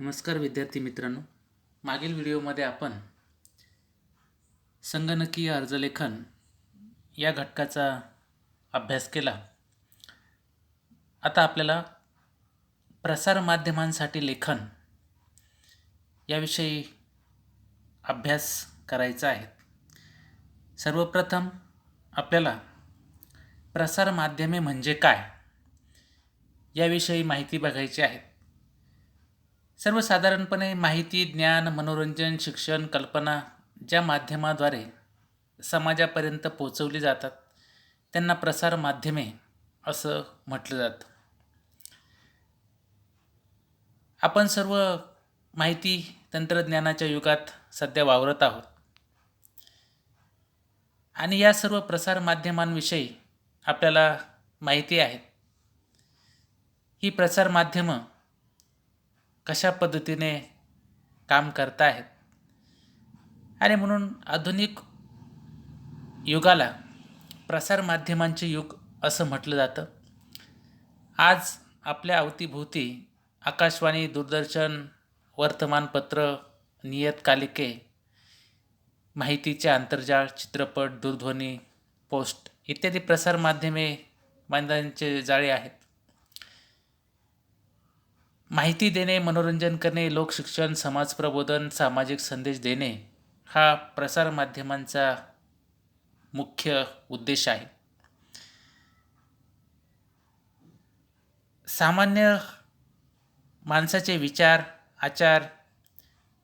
नमस्कार विद्यार्थी मित्रांनो. मागील व्हिडिओमध्ये आपण संगणकीय अर्जलेखन या घटकाचा अभ्यास केला. आता आपल्याला प्रसारमाध्यमांसाठी लेखन याविषयी अभ्यास करायचा आहे. सर्वप्रथम आपल्याला प्रसारमाध्यमे म्हणजे काय याविषयी माहिती बघायची आहे. सर्वसाधारणपणे माहिती ज्ञान मनोरंजन शिक्षण कल्पना ज्या माध्यमाद्वारे समाजापर्यंत पोचवली जातात त्यांना प्रसार माध्यमे असं म्हटलं जातं. आपण सर्व माहिती तंत्रज्ञानाच्या युगात सध्या वावरत आहोत. आणि या सर्व प्रसार माध्यमांविषयी आपल्याला माहिती आहे. ही प्रसार माध्यमं कशा पद्धतीने काम करत आहेत आणि म्हणून आधुनिक युगाला प्रसारमाध्यमांचे युग असं म्हटलं जातं. आज आपल्या अवतीभोवती आकाशवाणी दूरदर्शन वर्तमानपत्र नियतकालिके माहितीचे आंतरजाळ चित्रपट दूरध्वनी पोस्ट इत्यादी प्रसारमाध्यमे माध्यमांचे जाळे आहेत. माहिती देणे मनोरंजन करणे लोकशिक्षण समाज प्रबोधन सामाजिक संदेश देणे हा प्रसारमाध्यमांचा मुख्य उद्देश आहे. सामान्य माणसाचे विचार आचार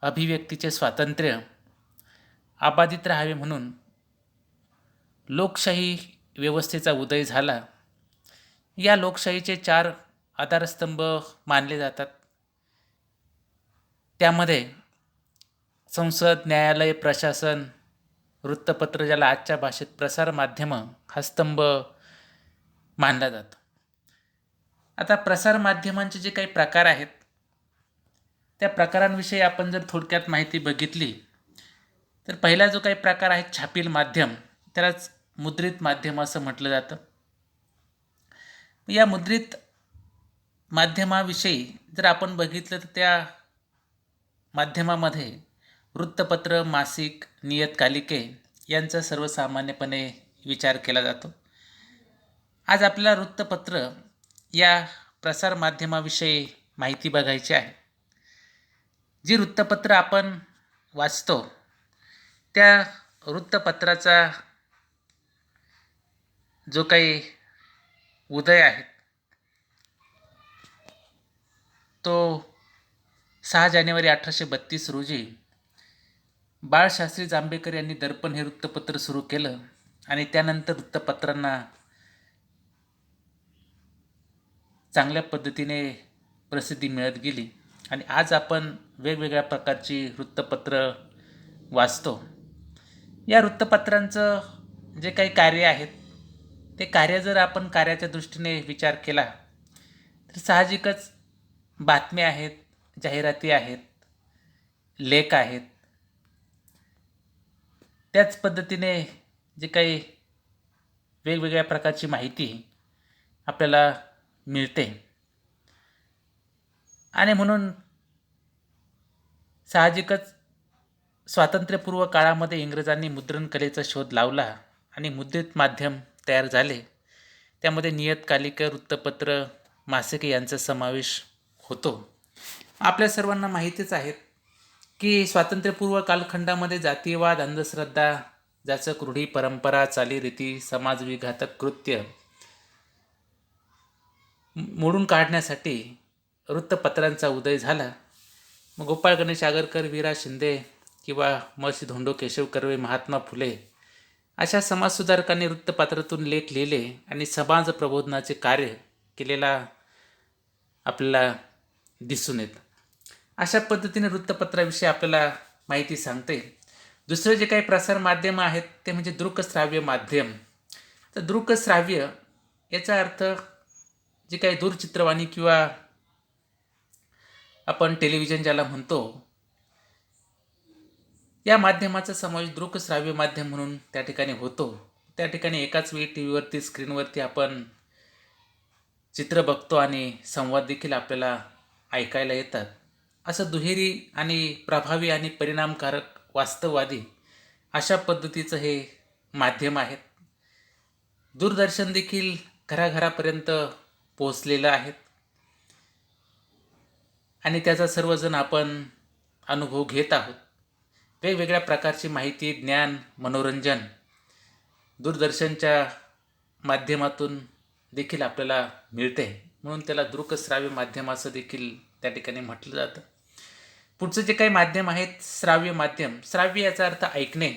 अभिव्यक्तीचे स्वातंत्र्य अबाधित राहावे म्हणून लोकशाही व्यवस्थेचा उदय झाला. या लोकशाहीचे चार आधारस्तंभ मानले जातात. त्यामध्ये संसद न्यायालय प्रशासन वृत्तपत्र ज्याला आजच्या भाषेत प्रसारमाध्यमं हा स्तंभ मानला जातो. आता प्रसारमाध्यमांचे जे काही प्रकार आहेत त्या प्रकारांविषयी आपण जर थोडक्यात माहिती बघितली तर पहिला जो काही प्रकार आहे छापील माध्यम त्यालाच मुद्रित माध्यम असं म्हटलं जातं. या मुद्रित माध्यमाविषयी जर आपण बघितलं तर त्या माध्यमामध्ये वृत्तपत्र मासिक नियतकालिके यांचा सर्वसामान्यपणे विचार केला जातो. आज आपल्याला वृत्तपत्र या प्रसारमाध्यमाविषयी माहिती बघायची आहे. जी वृत्तपत्र आपण वाचतो त्या वृत्तपत्राचा जो काही उदय आहे तो सहा जानेवारी अठराशे बत्तीस रोजी बाळशास्त्री जांभेकर यांनी दर्पण हे वृत्तपत्र सुरू केलं आणि त्यानंतर वृत्तपत्रांना चांगल्या पद्धतीने प्रसिद्धी मिळत गेली. आणि आज आपण वेगवेगळ्या प्रकारची वृत्तपत्र वाचतो. या वृत्तपत्रांचं जे काही कार्य आहेत ते कार्य जर आपण कार्याच्या दृष्टीने विचार केला तर साहजिकच बातम्या आहेत जाहिराती आहेत लेख आहेत. त्याच पद्धतीने जे काही वेगवेगळ्या प्रकारची माहिती आपल्याला मिळते. आणि म्हणून साहजिकच स्वातंत्र्यपूर्व काळामध्ये इंग्रजांनी मुद्रण कलेचा शोध लावला आणि मुद्रित माध्यम तयार झाले. त्यामध्ये नियतकालिक वृत्तपत्र मासिके यांचा समावेश होतो. आपल्या सर्वांना माहितीच आहेत की स्वातंत्र्यपूर्व कालखंडामध्ये जातीयवाद अंधश्रद्धा ज्याचं रूढी परंपरा चालीरीती समाजविघातक कृत्य मोडून काढण्यासाठी वृत्तपत्रांचा उदय झाला. मग गोपाळ गणेश आगरकर वीरा शिंदे किंवा महर्षी धोंडो केशव कर्वे महात्मा फुले अशा समाजसुधारकांनी वृत्तपत्रातून लेख लिहिले आणि समाज प्रबोधनाचे कार्य केलेला आपल्याला दिसून येतं. अशा पद्धतीने वृत्तपत्राविषयी आपल्याला माहिती सांगते दुसरं जे काही प्रसार माध्यमं आहेत ते म्हणजे दृकश्राव्य माध्यम. तर दृकश्राव्य याचा अर्थ जे काही दूरचित्रवाणी किंवा आपण टेलिव्हिजन ज्याला म्हणतो या माध्यमाचा समावेश दृकश्राव्य माध्यम म्हणून त्या ठिकाणी होतो. त्या ठिकाणी एकाच वेळी टी व्हीवरती स्क्रीनवरती आपण चित्र बघतो आणि संवाद देखील आपल्याला ऐकायला येतात. असं दुहेरी आणि प्रभावी आणि परिणामकारक वास्तववादी अशा पद्धतीचं हे माध्यम आहेत. दूरदर्शन देखील घराघरापर्यंत पोचलेलं आहेत. आणि त्याचा सर्वजण आपण अनुभव घेत आहोत. वेगवेगळ्या प्रकारची माहिती ज्ञान मनोरंजन दूरदर्शनच्या माध्यमातून देखील आपल्याला मिळते. म्हणून त्याला दृकश्राव्य माध्यम असं देखील त्या ठिकाणी म्हटलं जातं. पुढचं जे काही माध्यम आहेत श्राव्य माध्यम श्राव्य याचा अर्थ ऐकणे.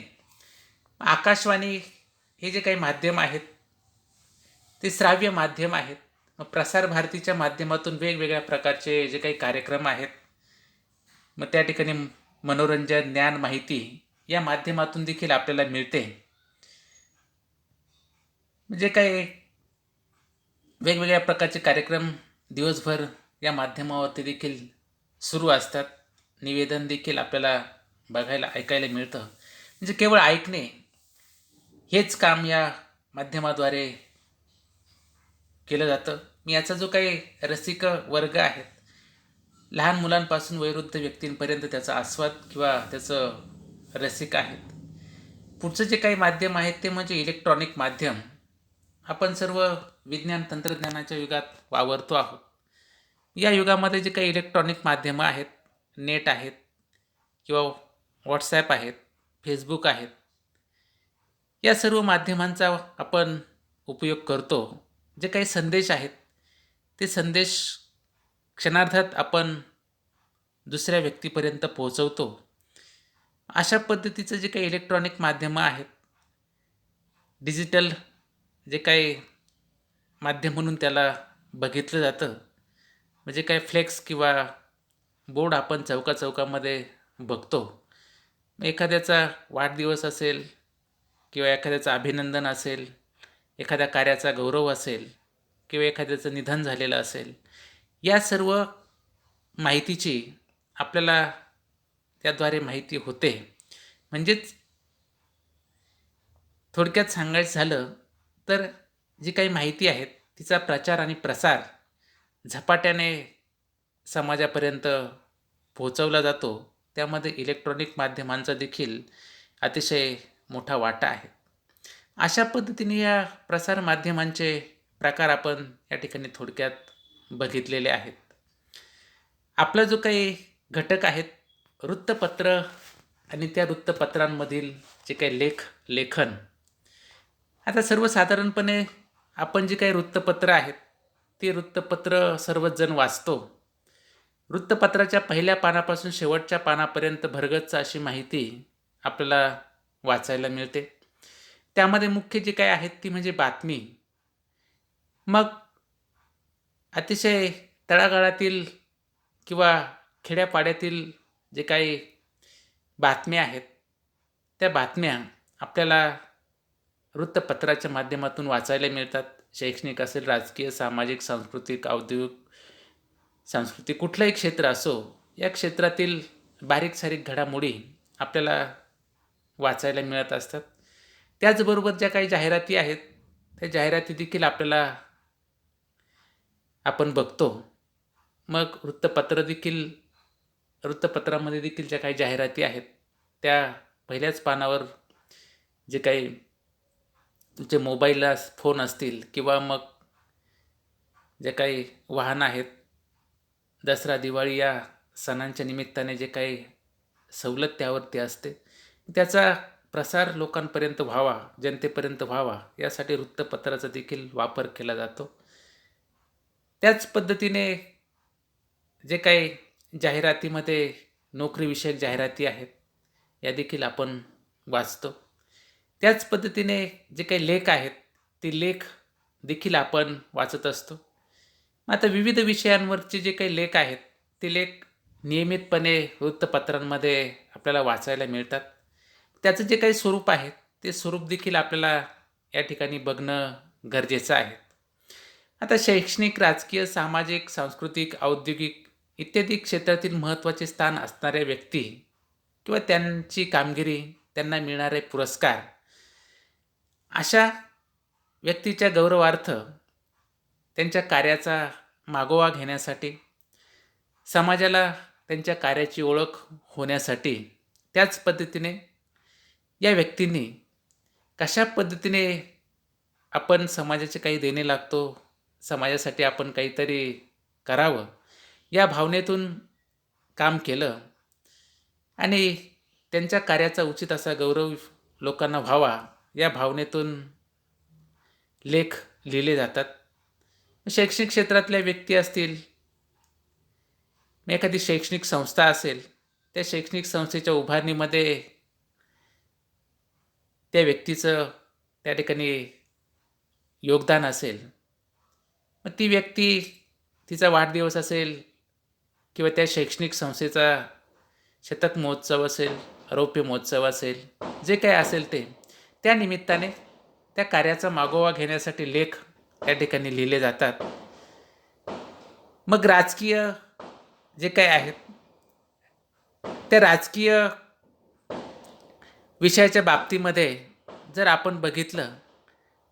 आकाशवाणी हे जे काही माध्यम आहेत ते श्राव्य माध्यम आहेत. मग प्रसार भारतीच्या माध्यमातून वेगवेगळ्या प्रकारचे जे काही कार्यक्रम आहेत मग त्या ठिकाणी मनोरंजन ज्ञान माहिती या माध्यमातून देखील आपल्याला मिळते. जे काही वेगवेगळ्या प्रकारचे कार्यक्रम दिवसभर या माध्यमावरती देखील सुरू असतात. निवेदन देखील आपल्याला बघायला ऐकायला मिळतं. म्हणजे केवळ ऐकणे हेच काम या माध्यमाद्वारे केलं जातं. मी याचा जो काही रसिक वर्ग आहेत लहान मुलांपासून वयोवृद्ध व्यक्तींपर्यंत त्याचा आस्वाद किंवा त्याचं रसिक आहेत. पुढचं जे काही माध्यम आहेत ते म्हणजे इलेक्ट्रॉनिक माध्यम. आपण सर्व विज्ञान तंत्रज्ञानाच्या युगात वावरतो आहोत. या युगामध्ये जे काही इलेक्ट्रॉनिक माध्यमं आहेत नेट आहेत किंवा व्हॉट्सॲप आहेत फेसबुक आहेत या सर्व माध्यमांचा आपण उपयोग करतो. जे काही संदेश आहेत ते संदेश क्षणार्धात आपण दुसऱ्या व्यक्तीपर्यंत पोहोचवतो. अशा पद्धतीचं जे काही इलेक्ट्रॉनिक माध्यमं आहेत डिजिटल जे काही माध्यम म्हणून त्याला बघितलं जातं म्हणजे काय फ्लेक्स किंवा बोर्ड आपण चौका चौकामध्ये बघतो. एखाद्याचा वाढदिवस असेल किंवा एखाद्याचं अभिनंदन असेल एखाद्या कार्याचा गौरव असेल किंवा एखाद्याचं निधन झालेलं असेल या सर्व माहितीची आपल्याला त्याद्वारे माहिती होते. म्हणजेच थोडक्यात सांगायचं झालं तर जी काही माहिती आहेत तिचा प्रचार आणि प्रसार झपाट्याने समाजापर्यंत पोहोचवला जातो त्यामध्ये इलेक्ट्रॉनिक माध्यमांचा देखील अतिशय मोठा वाटा आहे. अशा पद्धतीने या प्रसार माध्यमांचे प्रकार आपण या ठिकाणी थोडक्यात बघितलेले आहेत. आपला जो काही घटक आहेत वृत्तपत्र आणि त्या वृत्तपत्रांमधील जे काही लेख लेखन आता सर्वसाधारणपणे आपण जे काही वृत्तपत्र आहेत ते वृत्तपत्र सर्वच जण वाचतो. वृत्तपत्राच्या पहिल्या पानापासून शेवटच्या पानापर्यंत भरगच्च अशी माहिती आपल्याला वाचायला मिळते. त्यामध्ये मुख्य जे काय आहेत ती म्हणजे बातमी. मग अतिशय तळागाळातील किंवा खेड्यापाड्यातील जे काही बातम्या आहेत त्या बातम्या आपल्याला वृत्तपत्राच्या माध्यमातून वाचायला मिळतात. शैक्षणिक असेल राजकीय सामाजिक सांस्कृतिक औद्योगिक सांस्कृतिक कुठलंही क्षेत्र असो या क्षेत्रातील बारीक सारीक घडामोडी आपल्याला वाचायला मिळत असतात. त्याचबरोबर ज्या काही जाहिराती आहेत त्या जाहिराती देखील आपल्याला आपण बघतो. मग वृत्तपत्र देखील वृत्तपत्रामध्ये देखील ज्या काही जाहिराती आहेत त्या पहिल्याच पानावर जे काही तुमचे मोबाईलला फोन असतील किंवा मग जे काही वाहनं आहेत दसरा दिवाळी या सणांच्या निमित्ताने जे काही सवलत त्यावरती असते त्याचा प्रसार लोकांपर्यंत व्हावा जनतेपर्यंत व्हावा यासाठी वृत्तपत्राचा देखील वापर केला जातो. त्याच पद्धतीने जे काही जाहिरातीमध्ये नोकरीविषयक जाहिराती आहेत या देखील आपण वाचतो. त्याच पद्धतीने जे काही लेख आहेत ते लेख देखील आपण वाचत असतो. आता विविध विषयांवरचे जे काही लेख आहेत ते लेख नियमितपणे वृत्तपत्रांमध्ये आपल्याला वाचायला मिळतात. त्याचं जे काही स्वरूप आहे ते स्वरूप देखील आपल्याला या ठिकाणी बघणं गरजेचं आहे. आता शैक्षणिक राजकीय सामाजिक सांस्कृतिक औद्योगिक इत्यादी क्षेत्रातील महत्त्वाचे स्थान असणाऱ्या व्यक्ती किंवा त्यांची कामगिरी त्यांना मिळणारे पुरस्कार अशा व्यक्तीच्या गौरवार्थ त्यांच्या कार्याचा मागोवा घेण्यासाठी समाजाला त्यांच्या कार्याची ओळख होण्यासाठी त्याच पद्धतीने या व्यक्तींनी कशा पद्धतीने आपण समाजाचे काही देणे लागतो समाजासाठी आपण काहीतरी करावं या भावनेतून काम केलं आणि त्यांच्या कार्याचा उचित असा गौरव लोकांना व्हावा या भावनेतून लेख लिहिले जातात. शैक्षणिक क्षेत्रातल्या व्यक्ती असतील एखादी शैक्षणिक संस्था असेल त्या शैक्षणिक संस्थेच्या उभारणीमध्ये त्या व्यक्तीचं त्या ठिकाणी योगदान असेल. मग ती व्यक्ती तिचा वाढदिवस असेल किंवा त्या शैक्षणिक संस्थेचा शतक महोत्सव असेल रौप्य महोत्सव असेल जे काही असेल ते त्या निमित्ताने त्या कार्याचा मागोवा घेण्यासाठी लेख त्या ठिकाणी लिहिले जातात. मग राजकीय जे काही आहेत त्या राजकीय विषयाच्या बाबतीमध्ये जर आपण बघितलं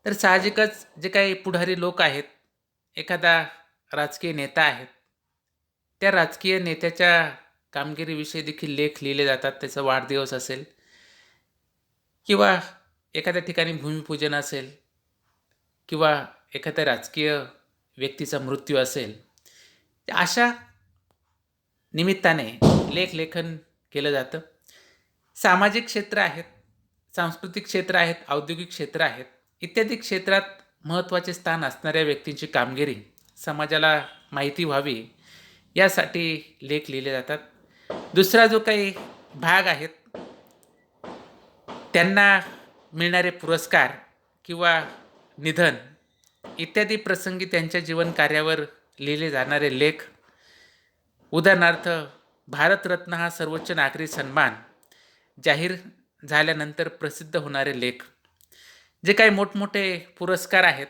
तर साहजिकच जे काही पुढारी लोक आहेत एखादा राजकीय नेता आहेत त्या राजकीय नेत्याच्या कामगिरीविषयी देखील लेख लिहिले जातात त्याचा वाढदिवस असेल किंवा एखाद्या ठिकाणी भूमिपूजन असेल किंवा एखाद्या राजकीय व्यक्तीचा मृत्यू असेल अशा निमित्ताने लेख लेखन केलं जातं. सामाजिक क्षेत्र आहेत सांस्कृतिक क्षेत्र आहेत औद्योगिक क्षेत्र आहेत इत्यादी क्षेत्रात महत्त्वाचे स्थान असणाऱ्या व्यक्तींची कामगिरी समाजाला माहिती व्हावी यासाठी लेख लिहिले जातात. दुसरा जो काही भाग आहेत त्यांना मिळणारे पुरस्कार किंवा निधन इत्यादी प्रसंगी त्यांच्या जीवन कार्यावर लिहिले जाणारे लेख. उदाहरणार्थ भारतरत्न हा सर्वोच्च नागरी सन्मान जाहीर झाल्यानंतर प्रसिद्ध होणारे लेख. जे काही मोठमोठे पुरस्कार आहेत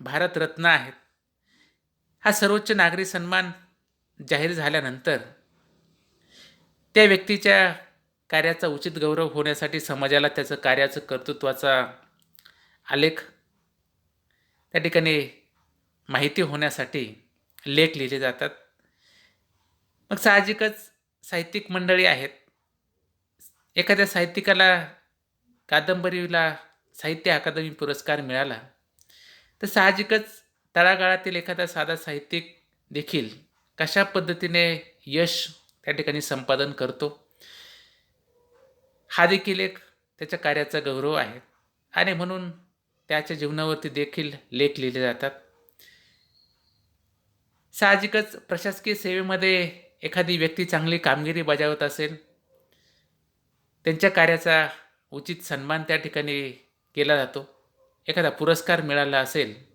भारतरत्न आहेत हा सर्वोच्च नागरी सन्मान जाहीर झाल्यानंतर त्या व्यक्तीच्या कार्याचा उचित गौरव होण्यासाठी समाजाला त्याचं कार्याचं कर्तृत्वाचा आलेख त्या ठिकाणी माहिती होण्यासाठी लेख लिहिले जातात. मग साहजिकच साहित्यिक मंडळी आहेत. एखाद्या साहित्यिकाला कादंबरीला साहित्य अकादमी पुरस्कार मिळाला तर साहजिकच तळागाळातील एखादा साधा साहित्यिक देखील कशा पद्धतीने यश त्या ठिकाणी संपादन करतो? हा देखील एक त्याच्या कार्याचा गौरव आहे. आणि म्हणून त्याच्या जीवनावरती देखील लेख लिहिले जातात. साहजिकच प्रशासकीय सेवेमध्ये एखादी व्यक्ती चांगली कामगिरी बजावत असेल त्यांच्या कार्याचा उचित सन्मान त्या ठिकाणी केला जातो. एखादा पुरस्कार मिळाला असेल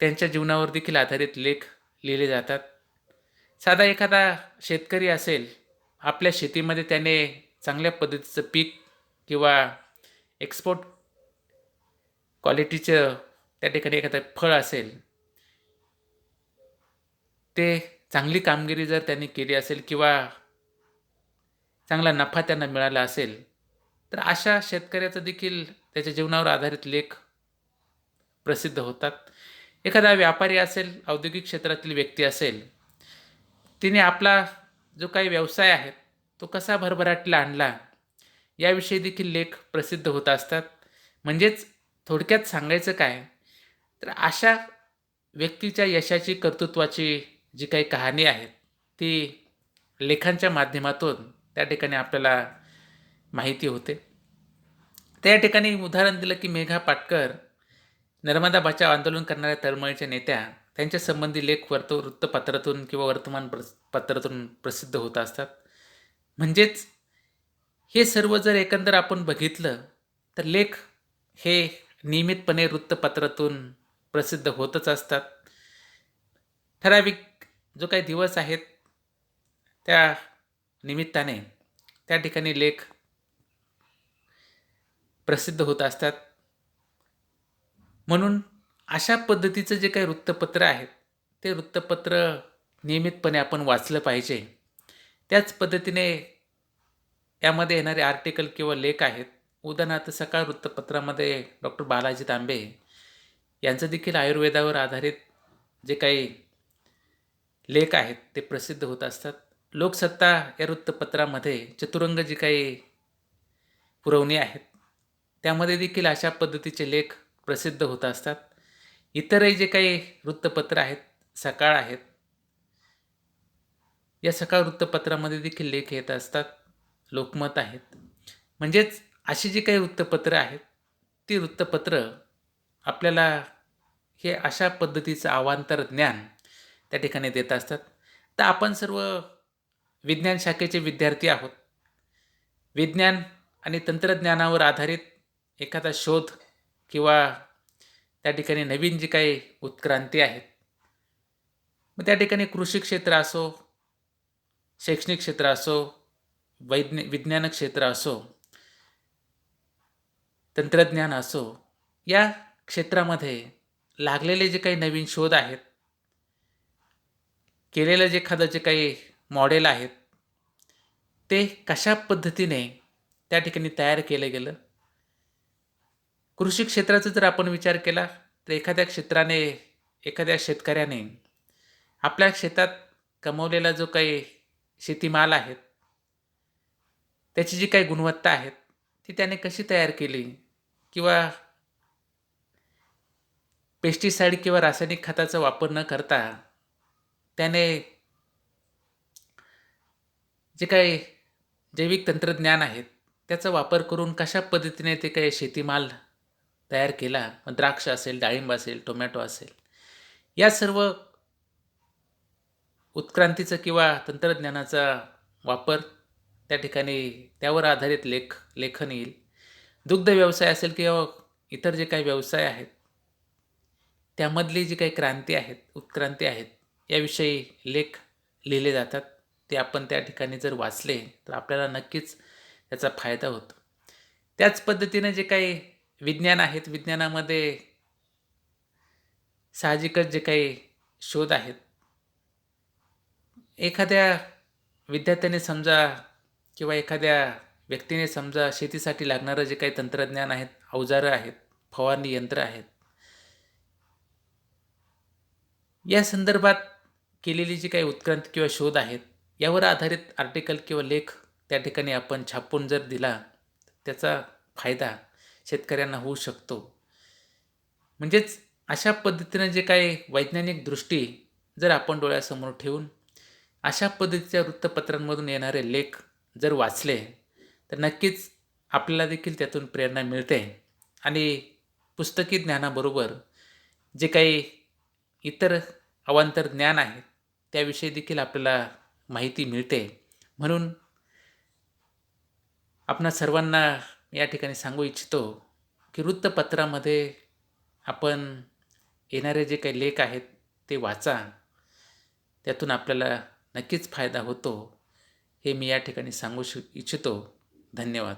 त्यांच्या जीवनावर देखील आधारित लेख लिहिले जातात. साधा एखादा शेतकरी असेल आपल्या शेतीमध्ये त्याने चांगल्या पद्धतीचं पीक किंवा एक्सपोर्ट क्वालिटीचं त्या ठिकाणी एखादं फळ असेल ते चांगली कामगिरी जर त्यांनी केली असेल किंवा चांगला नफा त्यांना मिळाला असेल तर अशा शेतकऱ्याचं देखील त्याच्या जीवनावर आधारित लेख प्रसिद्ध होतात. एखादा व्यापारी असेल औद्योगिक क्षेत्रातील व्यक्ती असेल तिने आपला जो काही व्यवसाय आहे तो कसा भरभराटीला आणला? याविषयी देखील लेख प्रसिद्ध होत असतात. म्हणजेच थोडक्यात सांगायचं काय? तर अशा व्यक्तीच्या यशाची कर्तृत्वाची जी काही कहाणी आहे ती लेखांच्या माध्यमातून त्या ठिकाणी आपल्याला माहिती होते. त्या ठिकाणी उदाहरण दिलं की मेघा पाटकर नर्मदा बचाव आंदोलन करणाऱ्या तळमळीच्या नेत्या त्यांच्या संबंधी लेख वर्त वृत्तपत्रातून किंवा वर्तमान पत्रातून प्रसिद्ध होत असतात. म्हणजेच हे सर्व जर एकंदर आपण बघितलं तर लेख हे नियमितपणे वृत्तपत्रातून प्रसिद्ध होतच असतात. ठराविक जो काही दिवस आहेत त्या निमित्ताने त्या ठिकाणी लेख प्रसिद्ध होत असतात. म्हणून अशा पद्धतीचं जे काही वृत्तपत्र आहेत ते वृत्तपत्र नियमितपणे आपण वाचलं पाहिजे. त्याच पद्धतीने यामध्ये येणारे आर्टिकल किंवा लेख आहेत. उदाहरणार्थ सकाळ वृत्तपत्रामध्ये डॉक्टर बालाजी तांबे यांचं देखील आयुर्वेदावर आधारित जे काही लेख आहेत ते प्रसिद्ध होत असतात. लोकसत्ता या वृत्तपत्रामध्ये चतुरंग जी काही पुरवणी आहेत त्यामध्ये देखील अशा पद्धतीचे लेख प्रसिद्ध होत असतात. इतरही जे काही वृत्तपत्र आहेत सकाळ आहेत या सकाळ वृत्तपत्रामध्ये देखील लेख येत असतात. लोकमत आहेत. म्हणजेच अशी जी काही वृत्तपत्रं आहेत ती वृत्तपत्र आपल्याला हे अशा पद्धतीचं अवांतर ज्ञान त्या ठिकाणी देत असतात. तर आपण सर्व विज्ञान शाखेचे विद्यार्थी आहोत. विज्ञान आणि तंत्रज्ञानावर आधारित एखादा शोध किंवा त्या ठिकाणी नवीन जी काही उत्क्रांती आहेत मग त्या ठिकाणी कृषी क्षेत्र असो शैक्षणिक क्षेत्र असो वैज्ञ विज्ञान क्षेत्र असो तंत्रज्ञान असो या क्षेत्रामध्ये लागलेले जे काही नवीन शोध आहेत केलेलं जे एखादं जे काही मॉडेल आहेत ते कशा पद्धतीने त्या ठिकाणी तयार केलं गेलं? कृषी क्षेत्राचा जर आपण विचार केला तर एखाद्या क्षेत्राने एखाद्या शेतकऱ्याने आपल्या शेतात कमवलेला जो काही शेतीमाल आहेत. त्याची जी काही गुणवत्ता आहेत ती त्याने कशी तयार केली? किंवा पेस्टिसाईड किंवा रासायनिक खताचा वापर न करता त्याने जे काही जैविक तंत्रज्ञान आहेत त्याचा वापर करून कशा पद्धतीने ते काही शेतीमाल तयार केला? द्राक्ष असेल डाळिंब असेल टोमॅटो असेल. या सर्व उत्क्रांतीचं किंवा तंत्रज्ञानाचा वापर त्या ठिकाणी त्यावर आधारित लेख लेखन येईल. दुग्ध व्यवसाय असेल किंवा इतर जे काही व्यवसाय आहेत त्यामधली जी काही क्रांती आहेत उत्क्रांती आहेत याविषयी लेख लिहिले जातात. ते आपण त्या ठिकाणी जर वाचले तर आपल्याला नक्कीच त्याचा फायदा होतो. त्याच पद्धतीने जे काही विज्ञान आहेत विज्ञानामध्ये साहजिकच जे काही शोध आहेत एखाद्या विद्यार्थ्याने समजा किंवा एखाद्या व्यक्तीने समजा शेतीसाठी लागणारं जे काही तंत्रज्ञान आहेत अवजारं आहेत फवारणी यंत्र आहेत या संदर्भात केलेली जी काही उत्क्रांती किंवा शोध आहेत यावर आधारित आर्टिकल किंवा लेख त्या ठिकाणी आपण छापून जर दिला त्याचा फायदा शेतकऱ्यांना होऊ शकतो. म्हणजेच अशा पद्धतीनं जे काही वैज्ञानिक दृष्टी जर आपण डोळ्यासमोर ठेवून अशा पद्धतीच्या वृत्तपत्रांमधून येणारे लेख जर वाचले तर नक्कीच आपल्याला देखील त्यातून प्रेरणा मिळते. आणि पुस्तकी ज्ञानाबरोबर जे काही इतर अवांतर ज्ञान आहे त्याविषयी देखील आपल्याला माहिती मिळते. म्हणून आपणा सर्वांना या ठिकाणी सांगू इच्छितो की वृत्तपत्रामध्ये आपण येणारे जे काही लेख आहेत ते वाचा. त्यातून आपल्याला नक्कीच फायदा होतो हे मी या ठिकाणी सांगू श इच्छितो. धन्यवाद.